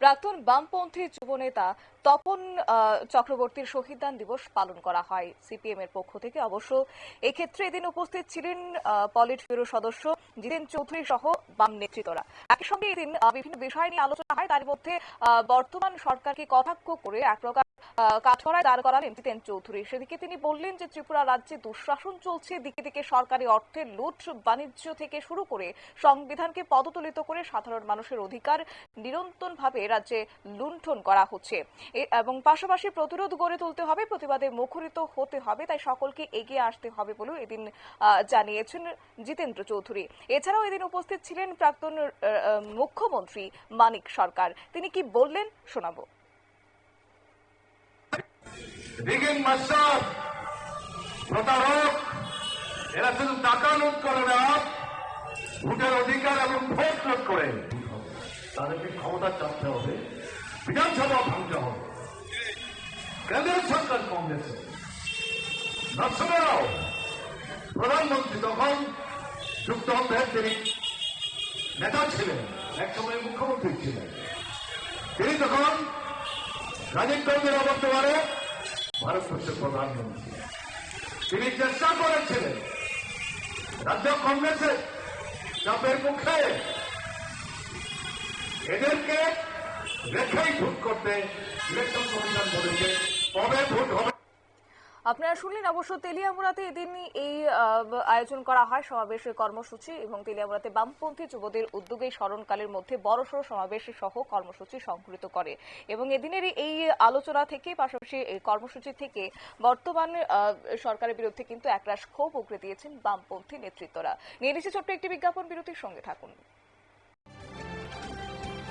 প্রাক্তন বামপন্থী যুবনেতা তপন চক্রবর্তীর শহীদদান দিবস পালন করা হয়। সিপিএম এর পক্ষ থেকে অবশ্য এক্ষেত্রে এদিন উপস্থিত ছিলেন পলিট ব্যুরো সদস্য জিতেন চৌধুরী সহ বাম নেতৃত্বরা। একই সঙ্গে এদিন বিভিন্ন বিষয় নিয়ে আলোচনা হয়। তার মধ্যে বর্তমান সরকারকে কটাক্ষ করে এক প্রকার কাঠগড়ায় দাঁড় করালেন জিতেন চৌধুরী। সেদিকে তিনি বললেন যে, ত্রিপুরা রাজ্যে দুঃশাসন চলছে, দিকে দিকে সরকারি অর্থের লুট, বাণিজ্য থেকে শুরু করে সংবিধানকে পদতুলিত করে সাধারণ মানুষের অধিকার নিরন্তরভাবে রাজ্যে লুণ্ঠন করা হচ্ছে। এবং পাশাপাশি প্রতিরোধ গড়ে তুলতে হবে, প্রতিবাদে মুখরিত হতে হবে, তাই সকলকে এগিয়ে আসতে হবে বলেও এদিন জানিয়েছেন জিতেন্দ্র চৌধুরী। এছাড়াও এদিন উপস্থিত ছিলেন প্রাক্তন মুখ্যমন্ত্রী মানিক সরকার। তিনি কি বললেন শোনাবো। রিগিং মাস্টার প্রতারক, এরা শুধু টাকা লুট করে না, ভোটের অধিকার এবং ভোট লুট করে। তাদেরকে ক্ষমতা চাপতে হবে, বিধানসভা ভাঙতে হবে। কেন্দ্রের সরকার কংগ্রেসে। নরসিংহরাও প্রধানমন্ত্রী তখন যুক্তফ্রন্টের তিনি নেতা ছিলেন একসময় মুখ্যমন্ত্রী ছিলেন। তিনি তখন রাজীব গান্ধীর বর্তমানে ভারতবর্ষের প্রধানমন্ত্রী। তিনি চেষ্টা করেছিলেন, রাজ্য কংগ্রেসের চাপের মুখে এদেরকে রেখেই ভোট করতে ইলেকশন কমিশন বলেছে, কবে ভোট হবে? আপনারা শুনলেন অবশ্য তেলিয়ামুড়াতে এদিন এই আয়োজন করা হয় সমাবেশের কর্মসূচি এবং তেলিয়ামুড়াতে বামপন্থী যুবদের উদ্যোগে স্মরণকালের মধ্যে বড়সড় সমাবেশ সহ কর্মসূচি সংঘটিত করে এবং এদিনের এই আলোচনা থেকে, পাশাপাশি এই কর্মসূচি থেকে বর্তমান সরকারের বিরুদ্ধে কিন্তু একরাশ ক্ষোভ উগরে দিয়েছেন বামপন্থী নেতৃত্বরা। নিয়ে নিচ্ছে ছোট্ট একটি বিজ্ঞাপন, বিরতির সঙ্গে থাকুন।